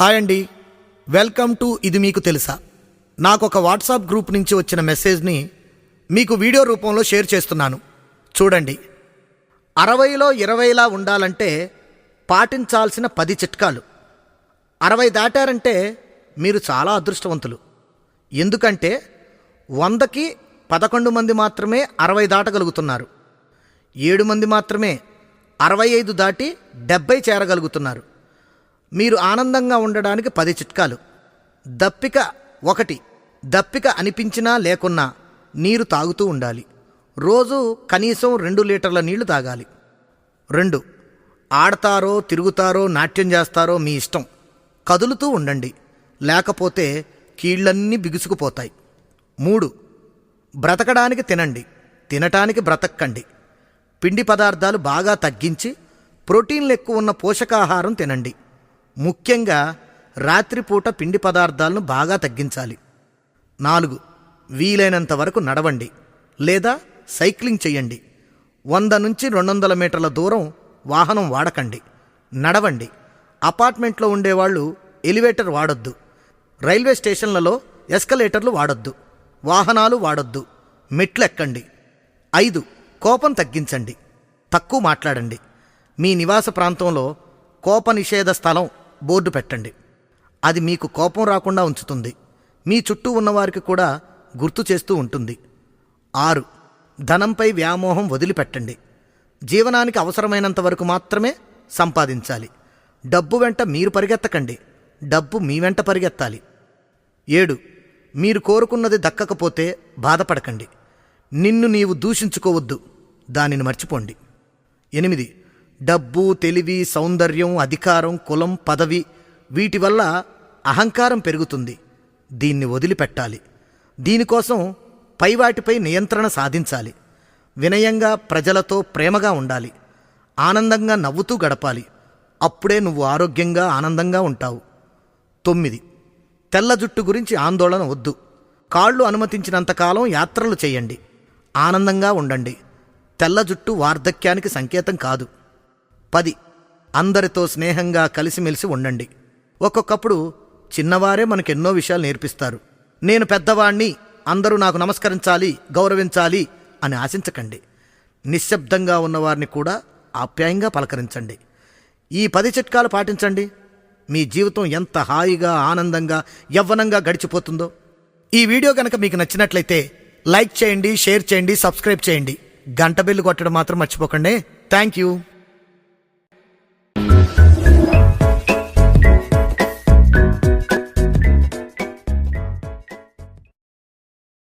Hi అండి. Welcome to ఇది మీకు తెలుసా? నాకు ఒక వాట్సాప్ గ్రూప్ నుంచి వచ్చిన మెసేజ్ని మీకు వీడియో రూపంలో షేర్ చేస్తున్నాను. చూడండి. అరవైలో ఇరవైలా ఉండాలంటే పాటించాల్సిన పది చిట్కాలు. అరవై దాటారంటే మీరు చాలా అదృష్టవంతులు. ఎందుకంటే వందకి పదకొండు మంది మాత్రమే అరవై దాటగలుగుతున్నారు. ఏడు మంది మాత్రమే అరవై ఐదు దాటి డెబ్బై చేరగలుగుతున్నారు. మీరు ఆనందంగా ఉండడానికి పది చిట్కాలు. దప్పిక ఒకటి. దప్పిక అనిపించినా లేకున్నా నీరు తాగుతూ ఉండాలి. రోజు కనీసం రెండు లీటర్ల నీళ్ళు తాగాలి. రెండు. ఆడతారో తిరుగుతారో నాట్యం చేస్తారో మీ ఇష్టం. కదులుతూ ఉండండి. లేకపోతే కీళ్ళన్నీ బిగుసుకుపోతాయి. మూడు. బ్రతకడానికి తినండి. తినటానికి బ్రతక్కండి. పిండి పదార్థాలు బాగా తగ్గించి ప్రోటీన్లు ఎక్కువ ఉన్న పోషకాహారం తినండి. ముఖ్యంగా రాత్రిపూట పిండి పదార్థాలను బాగా తగ్గించాలి. నాలుగు వీలైనంత వరకు నడవండి లేదా సైక్లింగ్ చేయండి వంద నుంచి రెండు వందల మీటర్ల దూరం వాహనం వాడకండి నడవండి. అపార్ట్మెంట్లో ఉండేవాళ్ళు ఎలివేటర్ వాడొద్దు రైల్వే స్టేషన్లలో ఎస్కలేటర్లు వాడొద్దు వాహనాలు వాడొద్దు మెట్లు ఎక్కండి ఐదు కోపం తగ్గించండి తక్కువ మాట్లాడండి. మీ నివాస ప్రాంతంలో కోప నిషేధ స్థలం బోర్డు పెట్టండి. అది మీకు కోపం రాకుండా ఉంచుతుంది. మీ చుట్టూ ఉన్నవారికి కూడా గుర్తు చేస్తూ ఉంటుంది. ఆరు. ధనంపై వ్యామోహం వదిలిపెట్టండి. జీవనానికి అవసరమైనంత వరకు మాత్రమే సంపాదించాలి. డబ్బు వెంట మీరు పరిగెత్తకండి. డబ్బు మీ వెంట పరిగెత్తాలి. ఏడు. మీరు కోరుకున్నది దక్కకపోతే బాధపడకండి. నిన్ను నీవు దూషించుకోవద్దు. దానిని మర్చిపోండి. ఎనిమిది. డబ్బు తెలివి సౌందర్యం అధికారం కులం పదవి వీటి వల్ల అహంకారం పెరుగుతుంది. దీన్ని వదిలిపెట్టాలి. దీనికోసం పైవాటిపై నియంత్రణ సాధించాలి. వినయంగా ప్రజలతో ప్రేమగా ఉండాలి. ఆనందంగా నవ్వుతూ గడపాలి. అప్పుడే నువ్వు ఆరోగ్యంగా ఆనందంగా ఉంటావు. తొమ్మిది. తెల్ల జుట్టు గురించి ఆందోళన వద్దు. కాళ్ళు అనుమతించినంతకాలం యాత్రలు చేయండి. ఆనందంగా ఉండండి. తెల్ల జుట్టు వార్ధక్యానికి సంకేతం కాదు. పది. అందరితో స్నేహంగా కలిసిమెలిసి ఉండండి. ఒక్కొక్కప్పుడు చిన్నవారే మనకెన్నో విషయాలు నేర్పిస్తారు. నేను పెద్దవాణ్ణి అందరూ నాకు నమస్కరించాలి గౌరవించాలి అని ఆశించకండి. నిశ్శబ్దంగా ఉన్నవారిని కూడా ఆప్యాయంగా పలకరించండి. ఈ పది చిట్కాలు పాటించండి. మీ జీవితం ఎంత హాయిగా ఆనందంగా యవ్వనంగా గడిచిపోతుందో. ఈ వీడియో కనుక మీకు నచ్చినట్లయితే లైక్ చేయండి షేర్ చేయండి సబ్స్క్రైబ్ చేయండి. గంట బిల్లు కొట్టడం మాత్రం మర్చిపోకండి. Thank you.